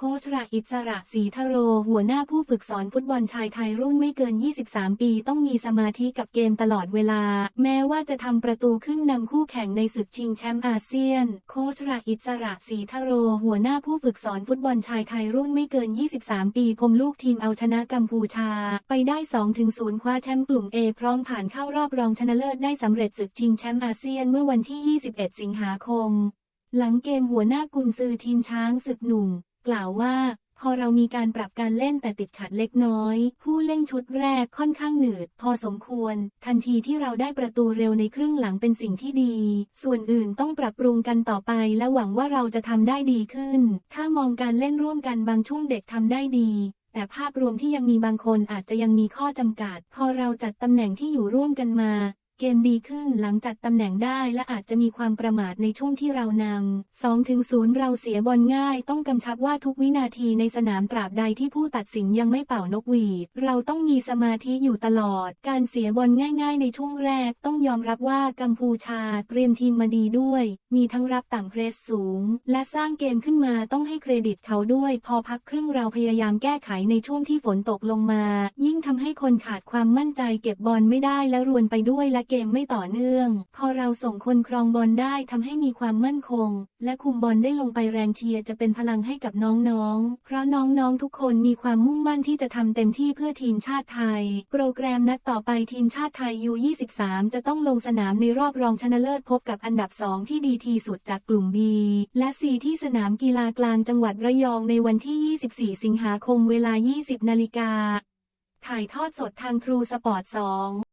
โค้ชระอิสระศรีทโร หัวหน้าผู้ฝึกสอนฟุตบอลชายไทยรุ่นไม่เกิน 23 ปีต้องมีสมาธิกับเกมตลอดเวลา แม้ว่าจะทำประตูขึ้นนำคู่แข่งในศึกชิงแชมป์อาเซียน โค้ชระอิสระศรีทโร หัวหน้าผู้ฝึกสอนฟุตบอลชายไทยรุ่นไม่เกิน 23 ปีพรมลูกทีมเอาชนะกัมพูชา ไปได้ 2-0 คว้าแชมป์กลุ่ม A พร้อมผ่านเข้ารอบรองชนะเลิศได้สำเร็จศึกชิงแชมป์อาเซียนเมื่อวันที่ 21 สิงหาคม หลังเกมหัวหน้ากุนซือทีมช้างศึกหนุ่ม กล่าวว่า พอเรามีการปรับการเล่นแต่ติดขัดเล็กน้อย ผู้เล่นชุดแรกค่อนข้างหนืด พอสมควร ทันทีที่เราได้ประตูเร็วในครึ่งหลังเป็นสิ่งที่ดี ส่วนอื่นต้องปรับปรุงกันต่อไป และหวังว่าเราจะทำได้ดีขึ้น ถ้ามองการเล่นร่วมกันบางช่วงเด็กทำได้ดีแต่ภาพรวมที่ยังมีบางคนอาจจะยังมีข้อจำกัด พอเราจัดตำแหน่งที่อยู่ร่วมกันมา เกมดีขึ้นหลังจัดตำแหน่งได้และอาจจะมีความประมาทในช่วงที่เรานำ2ถึง0เราเสียบอลง่าย ต้องกำชับว่าทุกวินาทีในสนามตราบใดที่ผู้ตัดสินยังไม่เป่านกหวีด เราต้องมีสมาธิอยู่ตลอด การเสียบอลง่าย ๆ ในช่วงแรก ต้องยอมรับว่ากัมพูชาเตรียมทีมมาดีด้วย มีทั้งรับต่ำเพรสสูง และสร้างเกมขึ้นมาต้องให้เครดิตเขาด้วย พอพักครึ่งเราพยายามแก้ไขในช่วงที่ฝนตกลงมา ยิ่งทำให้คนขาดความมั่นใจเก็บบอลไม่ได้และรวนไปด้วยและเกมไม่ต่อเนื่อง พอเราส่งคนครองบอลได้ทำให้มีความมั่นคง และคุมบอลได้ลงไปแรงเชียร์จะเป็นพลังให้กับน้องๆ เพราะน้องๆ ทุกคนมีความมุ่งมั่นที่จะทำเต็มที่เพื่อทีมชาติไทย โปรแกรมนัดต่อไปทีมชาติไทย U23 จะต้องลงสนามในรอบรองชนะเลิศพบกับอันดับ 2 ที่ดีทีสุดจากกลุ่ม B และ C ที่สนามกีฬากลางจังหวัดระยองในวันที่ 24 สิงหาคมเวลา 20 นาฬิกา ถ่ายทอดสดทางทรูสปอร์ต 2